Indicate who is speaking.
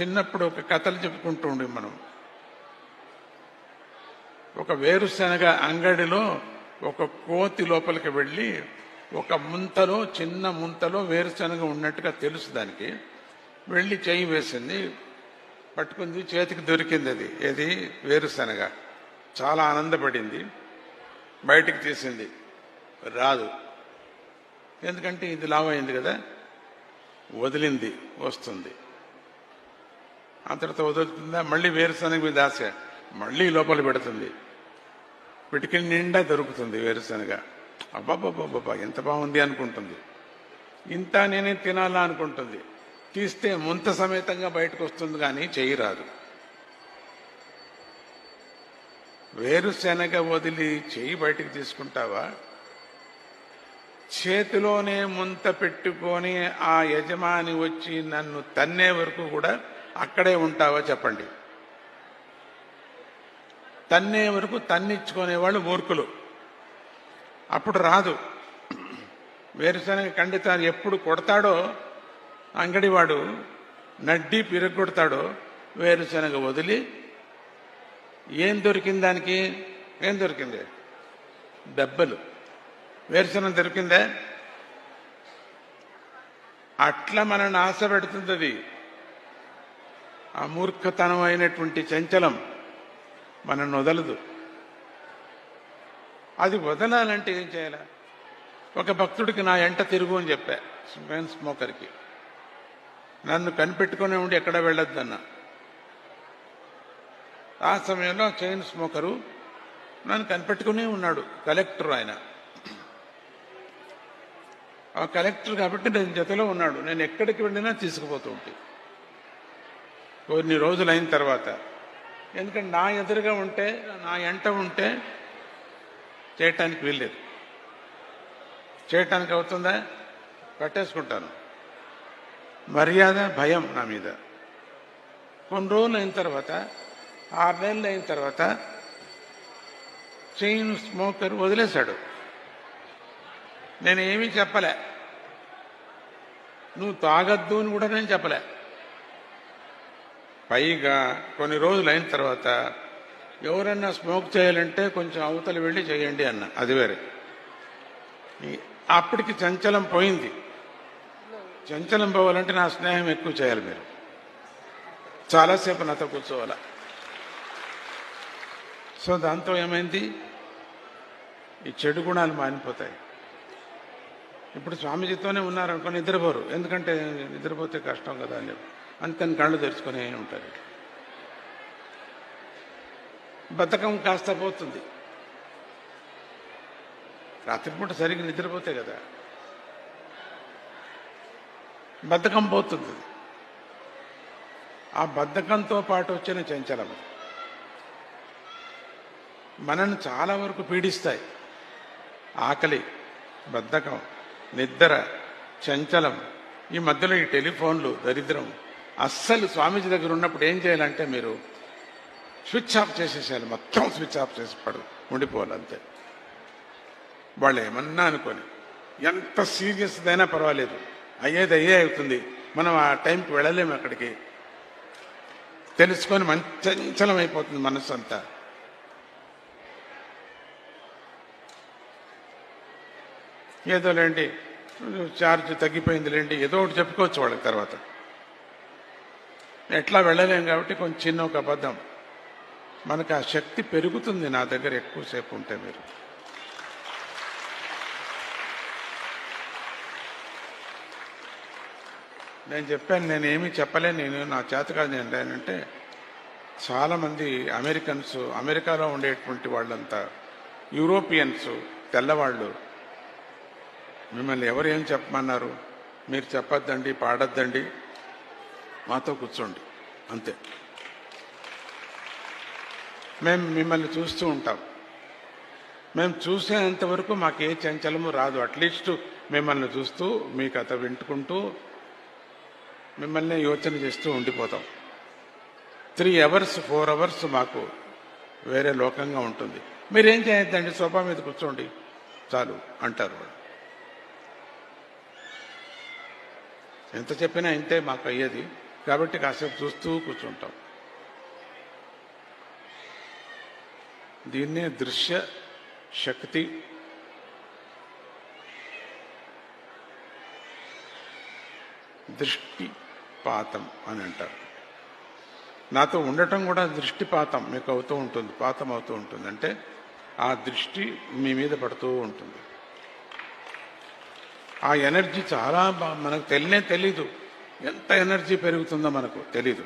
Speaker 1: చిన్నప్పుడు ఒక కథలు చెప్పుకుంటూ ఉండే మనం. ఒక వేరుశనగ అంగడిలో ఒక కోతి లోపలికి వెళ్ళి ఒక ముంతలో చిన్న ముంతలో వేరుశనగ ఉన్నట్టుగా తెలుసు దానికి. వెళ్ళి చేయి వేసింది. పట్టుకుంది చేతికి దొరికింది అది. ఏది? వేరుశనగ. చాలా ఆనందపడింది. బయటికి తీసింది. రాదు. ఎందుకంటే ఇది లావైంది అయింది కదా. వదిలింది వస్తుంది. అంతటితో వదులుతుందా? మళ్ళీ వేరుశనగ మీద ఆశ మళ్ళీ లోపల పెడుతుంది. పిటికి నిండా దొరుకుతుంది వేరుశనగ అబ్బాబ్బాబ్బాబ్బా ఎంత బాగుంది అనుకుంటుంది. ఇంత నేనే తినాలా అనుకుంటుంది. తీస్తే ముంత సమేతంగా బయటకు వస్తుంది కానీ చెయ్యి రాదు వేరుశనగ వదిలి చేయి బయటికి తీసుకుంటావా? చేతిలోనే ముంత పెట్టుకొని ఆ యజమాని వచ్చి నన్ను తన్నే వరకు కూడా అక్కడే ఉంటావా చెప్పండి. తన్నే వరకు తన్నిచ్చుకునేవాళ్ళు మూర్ఖులు. అప్పుడు రాదు. వేరుశనగ తాను ఎప్పుడు కొడతాడో అంగడివాడు నడ్డి పిరగొడతాడో వేరుశనగ వదిలి ఏం దొరికింది దానికి? ఏం దొరికింది? దెబ్బలు. వేరుశనగ దొరికిందే? అట్లా మనల్ని ఆశ పెడుతుంది అది ఆ మూర్ఖతనమైనటువంటి చంచలం మనల్ని వదలదు అది వదలాలంటే ఏం చేయాలి? ఒక భక్తుడికి నా ఎంట తిరుగు అని చెప్పా మెయిన్ స్మోకర్కి. నన్ను కనిపెట్టుకునే ఉండి ఎక్కడ వెళ్ళొద్దన్నా. ఆ సమయంలో చైన్ స్మోకరు నన్ను కనిపెట్టుకునే ఉన్నాడు కలెక్టర్ ఆయన. ఆ కలెక్టర్ కాబట్టి నేను జతలో ఉన్నాడు నేను ఎక్కడికి వెళ్ళినా తీసుకుపోతూ ఉంటే కొన్ని రోజులు అయిన తర్వాత. ఎందుకంటే నా ఎదురుగా ఉంటే నా ఎంట ఉంటే చేయటానికి వీల్లేదు. చేయటానికి అవుతుందా? కట్టేసుకుంటాను మర్యాద భయం నా మీద. కొన్ని రోజులు అయిన తర్వాత ఆరు నెలలు అయిన తర్వాత చైన్ స్మోకర్ వదిలేశాడు. నేను ఏమీ చెప్పలే. నువ్వు తాగద్దు అని కూడా నేను చెప్పలే. పైగా కొన్ని రోజులు అయిన తర్వాత ఎవరన్నా స్మోక్ చేయాలంటే కొంచెం అవతల వెళ్ళి చేయండి అన్న. అది వేరే. అప్పటికి చంచలం పోయింది. చంచలం పోవాలంటే నా స్నేహం ఎక్కువ చేయాలి మీరు. చాలాసేపు నాతో కూర్చోవాలా? సో దాంతో ఏమైంది? ఈ చెడు గుణాలు మానిపోతాయి. ఇప్పుడు స్వామీజీతోనే ఉన్నారనుకోని నిద్రపోరు. ఎందుకంటే నిద్రపోతే కష్టం కదా అని చెప్పి. అందుకని కళ్ళు తెరుచుకునే ఉంటారు. బద్ధకం కాస్త పోతుంది. రాత్రిపూట సరిగ్గా నిద్రపోతే కదా. బద్ధకం పోతుంది. ఆ బద్ధకంతో పాటు వచ్చిన చంచలం మనల్ని చాలా వరకు పీడిస్తాయి. ఆకలి బద్ధకం నిద్ర చంచలం ఈ మధ్యలో ఈ టెలిఫోన్లు దరిద్రం అస్సలు స్వామీజీ దగ్గర ఉన్నప్పుడు ఏం చేయాలంటే మీరు స్విచ్ ఆఫ్ చేసేసేయాలి. మొత్తం స్విచ్ ఆఫ్ చేసి పడు ఉండిపోవాలి అంతే. వాళ్ళు ఏమన్నా అనుకొని ఎంత సీరియస్ అయినా పర్వాలేదు. అయ్యేది అయ్యే అవుతుంది. మనం ఆ టైంకి వెళ్ళలేము అక్కడికి. తెలుసుకొని మంచి అయిపోతుంది మనసు అంతా. ఏదో లేండి ఛార్జ్ తగ్గిపోయింది లేండి ఏదో ఒకటి చెప్పుకోవచ్చు వాళ్ళకి తర్వాత. ఎట్లా వెళ్ళలేం కాబట్టి కొంచెం చిన్న ఒక అబద్ధం. మనకు ఆ శక్తి పెరుగుతుంది నా దగ్గర ఎక్కువసేపు ఉంటే మీరు. నేను చెప్పాను నేను ఏమీ చెప్పలేను నేను నా చేత కాదు నేను అంటే చాలామంది అమెరికన్స్ అమెరికాలో ఉండేటువంటి వాళ్ళంతా యూరోపియన్స్ తెల్లవాళ్ళు మిమ్మల్ని ఎవరు ఏం చెప్పమన్నారు? మీరు చెప్పొద్దండి పాడొద్దండి మాతో కూర్చోండి. అంతే. మేము మిమ్మల్ని చూస్తూ ఉంటాం. మేము చూసేంత వరకు మాకు ఏ చంచలము రాదు. అట్లీస్ట్ మిమ్మల్ని చూస్తూ మీ కథ వింటుకుంటూ మిమ్మల్ని యోచన చేస్తూ ఉండిపోతాం. త్రీ అవర్స్ ఫోర్ అవర్స్ మాకు వేరే లోకంగా ఉంటుంది. మీరేం చేయొద్దండి? సోఫా మీద కూర్చోండి. చాలు అంటారు వాళ్ళు. ఎంత చెప్పినా ఇంతే మాకు అయ్యేది. కాబట్టి కాసేపు చూస్తూ కూర్చుంటాం. దీన్నే దృశ్య శక్తి. దృష్టిపాతం అని అంటారు. నాతో ఉండటం కూడా దృష్టిపాతం మీకు అవుతూ ఉంటుంది పాతం అవుతూ ఉంటుంది. అంటే ఆ దృష్టి మీ మీద పడుతూ ఉంటుంది. ఆ ఎనర్జీ చాలా మనకు తెలియనే తెలీదు. ఎంత ఎనర్జీ పెరుగుతుందో మనకు తెలీదు.